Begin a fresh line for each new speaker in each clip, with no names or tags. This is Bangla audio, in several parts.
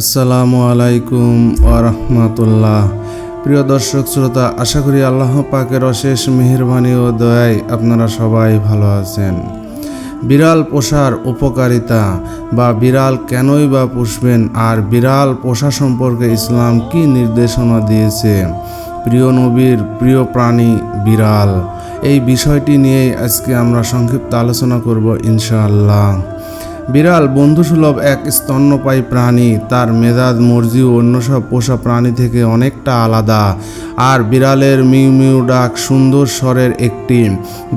আসসালামু আলাইকুম ওরহমতুল্লাহ প্রিয় দর্শক শ্রোতা, আশা করি আল্লাহ পাকের অশেষ মেহরবানি ও দয়ায় আপনারা সবাই ভালো আছেন। বিড়াল পোষার উপকারিতা বা বিড়াল কেনই বা পুষবেন আর বিড়াল পোষা সম্পর্কে ইসলাম কি নির্দেশনা দিয়েছে? প্রিয় নবীর প্রিয় প্রাণী বিড়াল। এই বিষয়টি নিয়েই আজকে আমরা সংক্ষিপ্ত আলোচনা করব ইনশাআল্লাহ। বিড়াল বন্ধুসুলভ এক স্তন্যপায়ী প্রাণী। তার মেজাজ, মর্জি ও অন্য সব পোষা প্রাণী থেকে অনেকটা আলাদা। আর বিড়ালের মিউ মিউ ডাক সুন্দর স্বরের একটি।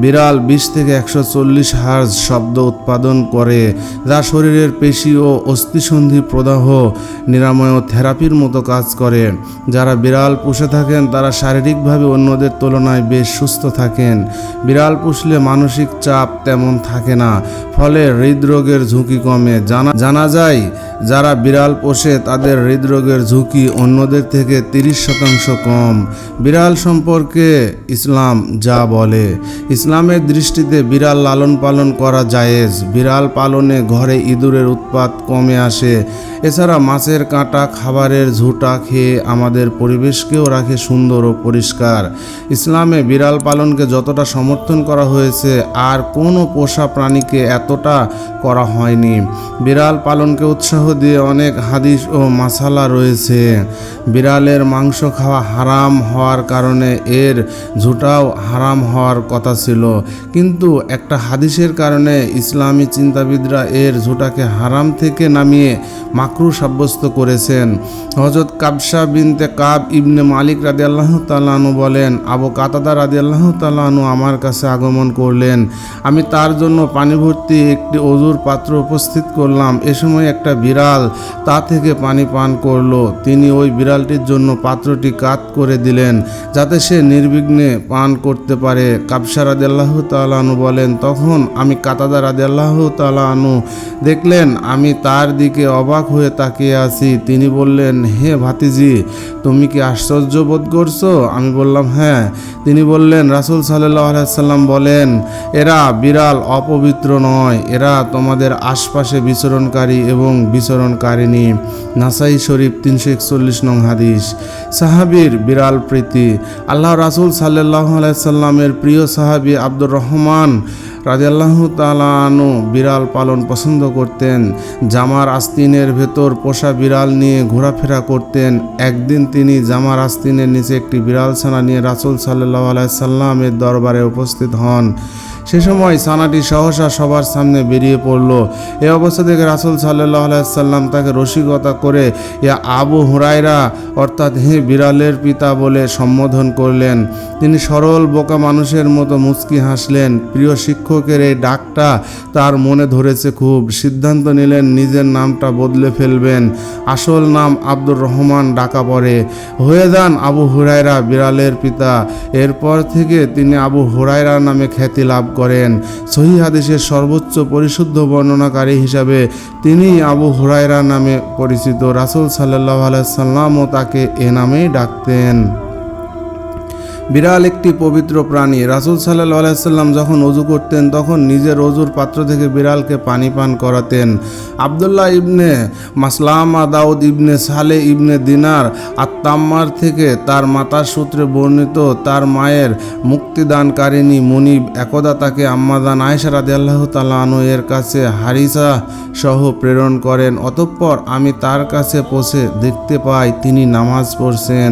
বিড়াল বিশ থেকে একশো চল্লিশ হার্জ শব্দ উৎপাদন করে, যা শরীরের পেশি ও অস্থিসন্ধি প্রদাহ নিরাময় থেরাপির মতো কাজ করে। যারা বিড়াল পুষে থাকেন, তারা শারীরিকভাবে অন্যদের তুলনায় বেশ সুস্থ থাকেন। বিড়াল পুষলে মানসিক চাপ তেমন থাকে না, ফলে হৃদরোগের ঝুঁকি কমে। জানা জানা যায় যারা বিড়াল পোষে তাদের হৃদরোগের ঝুঁকি অন্যদের থেকে তিরিশ শতাংশ কম। বিড়াল সম্পর্কে ইসলাম যা বলে, ইসলামের দৃষ্টিতে বিড়াল লালন পালন করা জায়েজ। বিড়াল পালনে ঘরে ইঁদুরের উৎপাত কমে আসে। এছাড়া মাছের কাঁটা, খাবারের ঝুঁটা খেয়ে আমাদের পরিবেশকেও রাখে সুন্দর ও পরিষ্কার। ইসলামে বিড়াল পালনকে যতটা সমর্থন করা হয়েছে, আর কোনো পোষা প্রাণীকে এতটা করা হয়নি। বিড়াল পালনকে উৎসাহ দিয়ে অনেক হাদিস ও মাসালা রয়েছে। বিড়ালের মাংস খাওয়া হারাম হওয়ার কারণে এর ঝুটাও হারাম হওয়ার কথা ছিল। কিন্তু একটা হাদিসের কারণে ইসলামী চিন্তাবিদরা এর ঝুটাকে হারাম থেকে নামিয়ে মাকরু সাব্যস্ত করেছেন। হজরত কাবসা বিনতে কাব ইবনে মালিক রাদি আল্লাহ তালানু বলেন, আবু কাতাদা রাদি আল্লাহ তালানু আমার কাছে আগমন করলেন। আমি তার জন্য পানি ভর্তি একটি অজুর পাত্র উপস্থিত করলাম। এ সময় একটা বিড়াল তা থেকে পানি পান করল। তিনি ওই বিড়ালটির জন্য পাত্রটি কাত করে দিলেন, যাতে সে নির্বিঘ্নে পান করতে পারে। কাবসা রাদি আল্লাহ তালানু বলেন, তখন আমি কাতাদা রাদি আল্লাহ তালানু দেখলেন, আমি তার দিকে অবাক হয়ে তাকিয়ে আছি। তিনি বললেন, হে ভাতিজি, তুমি কি আশ্চর্য বোধ করছ? আমি বললাম হ্যাঁ। তিনি বললেন, রাসুল সাল্লাহ সাল্লাম বলেন, এরা বিড়াল অপবিত্র নয়, এরা তোমাদের আশপাশে বিচরণকারী এবং বিচরণকারিণী। নাসাই শরীফ তিনশো একচল্লিশ নং হাদিস। সাহাবির বিড়াল প্রীতি। আল্লাহ রাসুল সাল্লাহ সাল্লামের প্রিয় সাহাবি আব্দুর রহমান রাজিয়াল্লাহ তালানু বিড়াল পালন পছন্দ করতেন। জামার আস্তিনের ভেতর পোষা বিড়াল নিয়ে ঘোরাফেরা করতেন। একদিন তিনি জামার আস্তিনের নিচে একটি বিড়াল ছানা নিয়ে রাসুল সাল্লাহ আলাইসাল্লামের দরবারে উপস্থিত হন। সে সময় সানাটি সহসা সবার সামনে বেরিয়ে পড়ল। এ অবস্থা থেকে রাসুল সাল্লাহ আলাইসাল্লাম তাকে রসিকতা করে, ইয়া আবু হুরাইরা অর্থাৎ হে বিড়ালের পিতা বলে সম্বোধন করলেন। তিনি সরল বোকা মানুষের মতো মুচকি হাসলেন। প্রিয় শিক্ষকের এই ডাকটা তার মনে ধরেছে খুব। সিদ্ধান্ত নিলেন নিজের নামটা বদলে ফেলবেন। আসল নাম আব্দুর রহমান ডাকা পড়ে। হয়ে যান আবু হুরাইরা বিড়ালের পিতা। এরপর থেকে তিনি আবু হুরাইরা নামে খ্যাতি লাভ করেন। সহি হাদিসের সর্বোচ্চ পরিশুদ্ধ বর্ণনাকারী হিসাবে তিনি আবু হুরায়রা নামে পরিচিত। রাসুল সাল্লাহ আলাইসাল্লামও তাকে এ নামেই ডাকতেন। বিড়াল একটি পবিত্র প্রাণী। রাসুল সাল্লাহ আলাইসাল্লাম যখন অজু করতেন, তখন নিজের অজুর পাত্র থেকে বিড়ালকে পানি পান করাতেন। আবদুল্লাহ ইবনে মাসলামা দাউদ ইবনে সালে ইবনে দিনার আত্মাম্মার থেকে তার মাতার সূত্রে বর্ণিত তার মায়ের মুক্তিদানকারিণী মনিব একদা তাকে আম্মাদান আয়েশা রাদি আল্লাহ তালানু এর কাছে হারিসা সহ প্রেরণ করেন। অতঃপর আমি তার কাছে পৌঁছে দেখতে পাই, তিনি নামাজ পড়ছেন।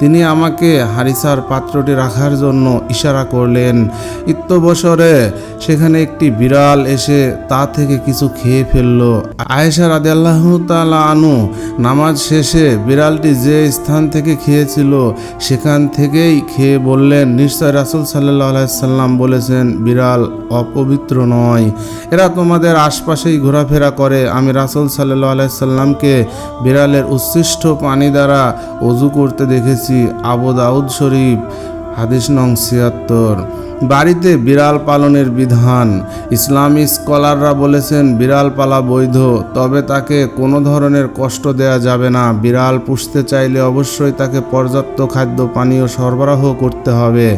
তিনি আমাকে হারিসার পাত্রটি রাখার জন্য ইশারা করলেন ইত্যবসরে সেখানে একটি বিড়াল এসে তা থেকে কিছু খেয়ে ফেলল। আয়েশা আল্লাহ তালা আনু নামাজ শেষে বিড়ালটি যে স্থান থেকে খেয়েছিল সেখান থেকেই খেয়ে বললেন, নিশ্চয় রাসুল সাল্লাহ আলাইসাল্লাম বলেছেন, বিড়াল অপবিত্র নয়। এরা তোমাদের আশপাশেই ঘোরাফেরা করে। আমি রাসুল সাল্লাহ আলাইসাল্লামকে বিড়ালের উচ্ছিষ্ট পানি দ্বারা অজু করতে দেখেছি। আবু দাউদ শরীফ হাদিস নং ছিয়াত্তর। বাড়িতে বিড়াল পালনের বিধান। ইসলামী স্কলাররা বলেছেন, বিড়াল পালা বৈধ, তবে তাকে কোনো ধরনের কষ্ট দেয়া যাবে না। বিড়াল পুষতে চাইলে অবশ্যই তাকে পর্যাপ্ত খাদ্য, পানীয় সরবরাহ করতে হবে।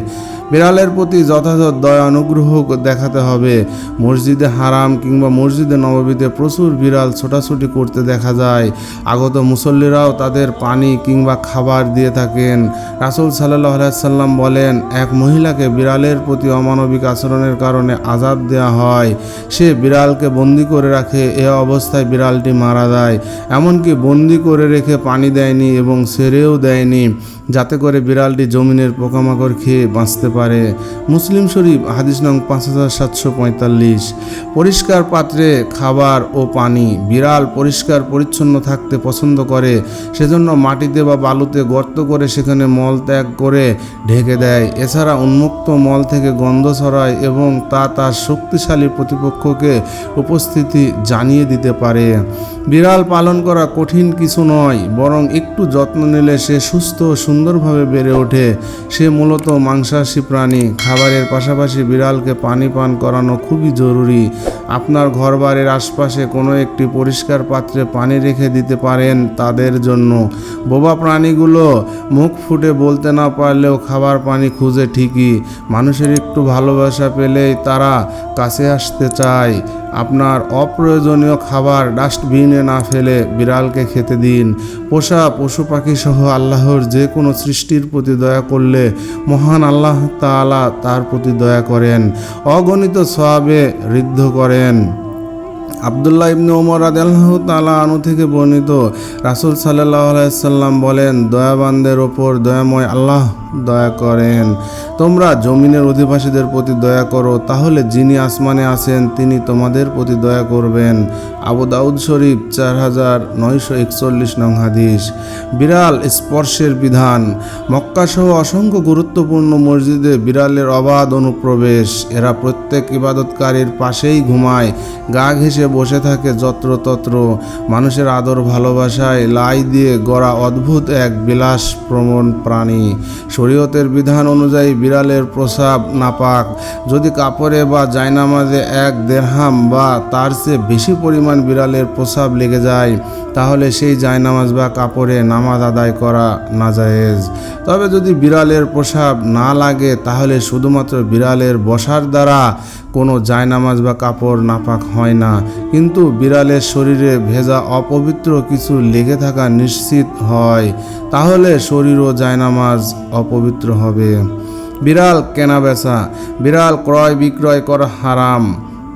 বিড়ালের প্রতি যথাযথ দয়া, অনুগ্রহ দেখাতে হবে। মসজিদে হারাম কিংবা মসজিদে নববীতে প্রচুর বিড়াল ছোটাছুটি করতে দেখা যায়। আগত মুসল্লিরাও তাদের পানি কিংবা খাবার দিয়ে থাকেন। রাসুল সাল্লাহ সাল্লাম বলেন, এক মহিলাকে বিড়ালের প্রতি অমানবিক আচরণের কারণে আজাব দেওয়া হয়। সে বিড়ালকে বন্দি করে রাখে, এ অবস্থায় বিড়ালটি মারা যায়। এমনকি বন্দি করে রেখে পানি দেয়নি এবং সেরেও দেয়নি। যাতে করে বিড়ালটি জমিনের পোকামাকড় খেয়ে বাঁচতে পারে। মুসলিম শরীফ, হাদিস নং পাঁচ হাজার সাতশো পঁয়তাল্লিশ। পরিষ্কার পাত্রে খাবার ও পানি। বিড়াল পরিষ্কার পরিচ্ছন্ন থাকতে পছন্দ করে, সেজন্য মাটিতে বা বালুতে গর্ত করে সেখানে মল ত্যাগ করে ঢেকে দেয়। এছাড়া উন্মুক্ত মল থেকে গন্ধ ছড়ায় এবং তা তার শক্তিশালী প্রতিপক্ষকে উপস্থিতি জানিয়ে দিতে পারে। বিড়াল পালন করা কঠিন কিছু নয়, বরং একটু যত্ন নিলে সে সুস্থ ও সুন্দরভাবে বেড়ে ওঠে। সে মূলত মাংসাশী প্রাণী। খাবারের পাশাপাশি বিড়ালকে পানি পান করানো খুবই জরুরি। আপনার ঘরবাড়ির আশপাশে কোনো একটি পরিষ্কার পাত্রে পানি রেখে দিতে পারেন তাদের জন্য। বোবা প্রাণীগুলো মুখ ফুটে বলতে না পারলেও খাবার পানি খুঁজে ঠিকই। মানুষের একটু ভালোবাসা পেলেই তারা কাছে আসতে চায়। আপনার অপ্রয়োজনীয় খাবার ডাস্টবিনে না ফেলে বিড়ালকে খেতে দিন। পোষা পশু পাখি সহ আল্লাহর যে কোনো সৃষ্টির প্রতি দয়া করলে মহান আল্লাহ তালা তার প্রতি দয়া করেন। অগণিত সবাবে ঋদ্ধ করেন। আবদুল্লাহ ইবনে ওমর আদাল্লাহ তাআলা আনু থেকে বর্ণিত, রাসূল সাল্লাল্লাহু আলাইহি সাল্লাম বলেন, দয়াবানদের ওপর দয়াময় আল্লাহ, দয়া করেন। তোমরা জমিনের অধিবাসীদের প্রতি দয়া করো, তাহলে যিনি আসমানে আছেন, তিনি তোমাদের প্রতি দয়া করবেন। আবু দাউদ শরীফ চার হাজার নয়শো একচল্লিশ নং হাদিস। বিড়াল স্পর্শের বিধান। মক্কাসহ অসংখ্য গুরুত্বপূর্ণ মসজিদে বিড়ালের অবাধ অনুপ্রবেশ। এরা প্রত্যেক ইবাদতকারীর পাশেই ঘুমায়, গা ঘেঁষে বসে থাকে যত্রতত্র। মানুষের আদর ভালোবাসায় লাই দিয়ে গড়া অদ্ভুত এক বিলাস প্রমণ প্রাণী। শরীয়তের বিধান অনুযায়ী বিড়ালের প্রসাব নাপাক। যদি কাপড়ে বা জায়নামাজে এক দেড়হাম বা তার চেয়ে বেশি পরিমাণ বিড়ালের প্রসাব লেগে যায়, তাহলে সেই জায়নামাজ বা কাপড়ে নামাজ আদায় করা নাজায়েজ। তবে যদি বিড়ালের প্রসাব না লাগে, তাহলে শুধুমাত্র বিড়ালের বসার দ্বারা কোনো জায়নামাজ বা কাপড় নাপাক হয় না। কিন্তু বিড়ালের শরীরে ভেজা অপবিত্র কিছু লেগে থাকা নিশ্চিত হয়, তাহলে শরীর ও জায়নামাজ অপবিত্র হবে। বিড়াল কেনা বেচা বিড়াল ক্রয় বিক্রয় করা হারাম।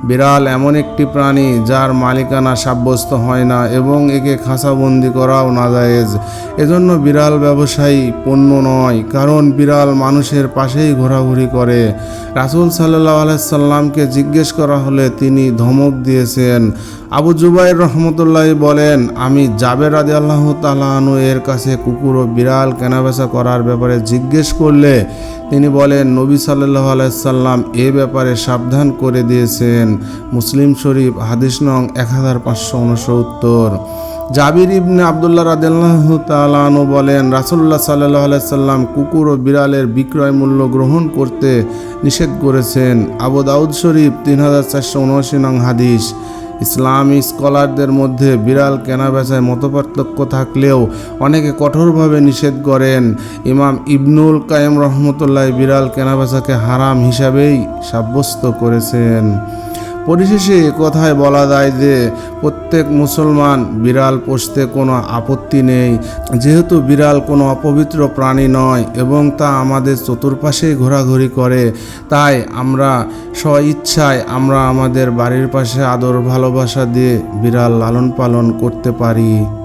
বিড়াল এমন একটি প্রাণী যার মালিকানা সাব্যস্ত হয় না এবং একে খাঁচাবন্দি করাও নাজায়েজ। এজন্য বিড়াল ব্যবসায়ী পণ্য নয়, কারণ বিড়াল মানুষের পাশেই ঘোরাঘুরি করে। রাসুল সাল্লাহ আলাইসাল্লামকে জিজ্ঞেস করা হলে তিনি ধমক দিয়েছেন আবু জুবাইর রহমতুল্লাহ বলেন, আমি জাবের রাজি আল্লাহ তালানু এর কাছে কুকুর ও বিড়াল কেনাবেচা করার ব্যাপারে জিজ্ঞেস করলে তিনি বলেন, নবী সাল্লাহ আলাইসাল্লাম এ ব্যাপারে সাবধান করে দিয়েছেন। মুসলিম শরীফ, হাদিস নং এক হাজার পাঁচশো উনসত্তর। জাবির ইবনে আবদুল্লাহ রাদিয়াল্লাহ তালানু বলেন রাসুল্লাহ সাল্লাহ আলাইসাল্লাম কুকুর ও বিড়ালের বিক্রয় মূল্য গ্রহণ করতে নিষেধ করেছেন। আবু দাউদ শরীফ, তিন হাজার চারশো উনআশি নং হাদিস। ইসলামী স্কলারদের মধ্যে বিড়াল কেনাবেচায় মতপার্থক্য থাকলেও অনেকে কঠোরভাবে নিষেধ করেন। ইমাম ইবনুল কায়েম রহমতুল্লাহ বিড়াল কেনাবেচাকে হারাম হিসাবেই সাব্যস্ত করেছেন। পরিশেষে কথায় বলা যায় যে, প্রত্যেক মুসলমান বিড়াল পোষতে কোনো আপত্তি নেই। যেহেতু বিড়াল কোনো অপবিত্র প্রাণী নয় এবং তা আমাদের চতুর্পাশেই ঘোরাঘুরি করে, তাই আমরা স্ব ইচ্ছায় আমরা আমাদের বাড়ির পাশে আদর ভালোবাসা দিয়ে বিড়াল লালন পালন করতে পারি।